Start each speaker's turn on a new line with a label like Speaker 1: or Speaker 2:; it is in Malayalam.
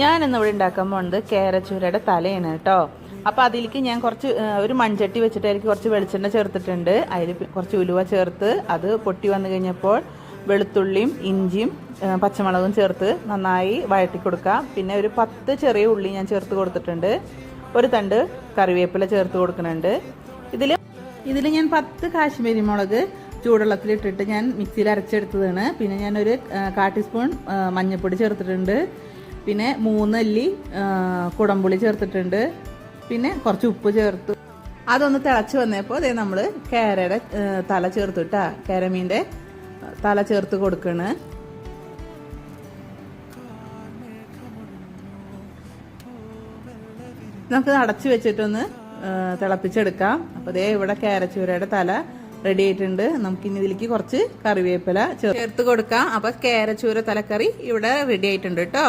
Speaker 1: ഞാൻ ഇന്ന് ഇവിടെ ഉണ്ടാക്കാൻ പോകുന്നത് കേരച്ചൂരയുടെ തലയാണ് കേട്ടോ. അപ്പോൾ അതിലേക്ക് ഞാൻ കുറച്ച് ഒരു മൺചട്ടി വെച്ചിട്ട് അതിലേക്ക് കുറച്ച് വെളിച്ചെണ്ണ ചേർത്തിട്ടുണ്ട്. അതിൽ കുറച്ച് ഉലുവ ചേർത്ത് അത് പൊട്ടി വന്നു കഴിഞ്ഞപ്പോൾ വെളുത്തുള്ളിയും ഇഞ്ചിയും പച്ചമുളകും ചേർത്ത് നന്നായി വഴറ്റി കൊടുക്കാം പിന്നെ ഒരു പത്ത് ചെറിയ ഉള്ളി ഞാൻ ചേർത്ത് കൊടുത്തിട്ടുണ്ട്. ഒരു തണ്ട് കറിവേപ്പില ചേർത്ത് കൊടുക്കുന്നുണ്ട്. ഇതിൽ ഇതിൽ ഞാൻ പത്ത് കാശ്മീരി മുളക് ചൂടുവെള്ളത്തിലിട്ടിട്ട് ഞാൻ മിക്സിയിൽ അരച്ചെടുത്തതാണ്. പിന്നെ ഞാനൊരു കാ ടീസ്പൂൺ മഞ്ഞൾപ്പൊടി ചേർത്തിട്ടുണ്ട്. പിന്നെ മൂന്നല്ലി കുടമ്പുളി ചേർത്തിട്ടുണ്ട്. പിന്നെ കുറച്ച് ഉപ്പ് ചേർത്തു. അതൊന്ന് തിളച്ച് വന്നപ്പോൾ അതേ നമ്മൾ കേരയുടെ തല ചേർത്തു കേട്ടാ കേരമീന്റെ തല ചേർത്ത് കൊടുക്കണ്. നമുക്ക് അടച്ചു വെച്ചിട്ടൊന്ന് തിളപ്പിച്ചെടുക്കാം. അപ്പോൾ ദേ ഇവിടെ കേരച്ചൂരയുടെ തല റെഡി ആയിട്ടുണ്ട്. നമുക്ക് ഇനി ഇതിലേക്ക് കുറച്ച് കറിവേപ്പില ചേർത്ത് കൊടുക്കാം. അപ്പോൾ കേരച്ചൂര തലക്കറി ഇവിടെ റെഡി ആയിട്ടുണ്ട് കേട്ടോ